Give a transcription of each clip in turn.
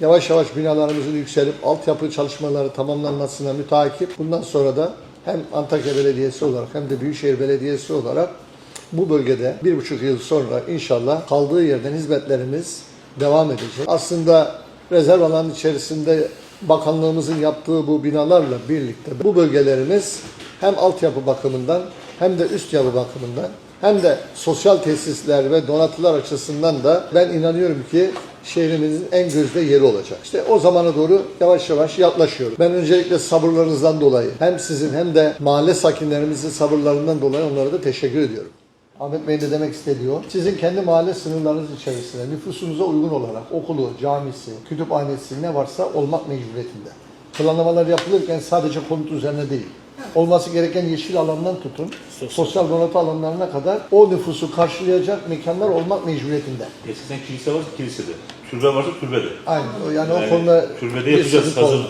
Yavaş yavaş binalarımızın yükselip altyapı çalışmaları tamamlanmasına müteakip. Bundan sonra da hem Antakya Belediyesi olarak hem de Büyükşehir Belediyesi olarak bu bölgede bir buçuk yıl sonra inşallah kaldığı yerden hizmetlerimiz devam edecek. Aslında rezerv alanın içerisinde bakanlığımızın yaptığı bu binalarla birlikte bu bölgelerimiz hem altyapı bakımından hem de üst yapı bakımından hem de sosyal tesisler ve donatılar açısından da ben inanıyorum ki şehrimizin en gözde yeri olacak. İşte o zamana doğru yavaş yavaş yaklaşıyoruz. Ben öncelikle sabırlarınızdan dolayı hem sizin hem de mahalle sakinlerimizin sabırlarından dolayı onlara da teşekkür ediyorum. Ahmet Bey de demek istediyor. Sizin kendi mahalle sınırlarınız içerisinde nüfusunuza uygun olarak okulu, camisi, kütüphanesi ne varsa olmak mecburiyetinde. Planlamalar yapılırken sadece konut üzerine değil. Olması gereken yeşil alandan tutun, sosyal donatı alanlarına kadar o nüfusu karşılayacak mekanlar olmak mecburiyetinde. Eskiden kilise varsa kilisede. Türbe varsa türbede. Aynen. o- Yani, o Yani konuda türbede yapacağız, hazır. olmaz.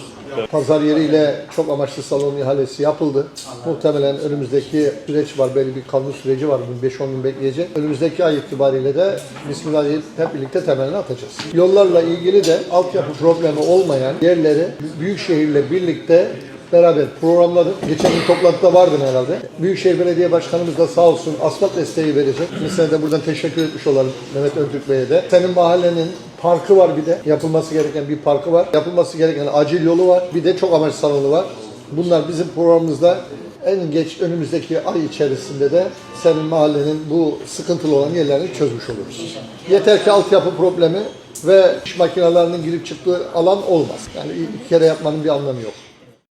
Pazar yeriyle çok amaçlı salon ihalesi yapıldı. Muhtemelen önümüzdeki süreç var, belli bir kanun süreci var. Bir 5-10 gün bekleyecek. Önümüzdeki ay itibariyle de Bismillah deyip hep birlikte temelini atacağız. Yollarla ilgili de altyapı problemi olmayan yerleri büyük şehirle birlikte beraber programladık. Geçen gün toplantıda vardın herhalde. Büyükşehir Belediye Başkanımız da sağ olsun asfalt desteği verecek. Mesela de buradan teşekkür etmiş olalım Mehmet Öntürk Bey'e de. Senin mahallenin parkı var bir de. Yapılması gereken bir parkı var. Yapılması gereken acil yolu var. Bir de çok amaç salonu var. Bunlar bizim programımızda en geç önümüzdeki ay içerisinde de senin mahallenin bu sıkıntılı olan yerlerini çözmüş oluruz. Yeter ki altyapı problemi ve iş makinelerinin girip çıktığı alan olmaz. Yani iki kere yapmanın bir anlamı yok.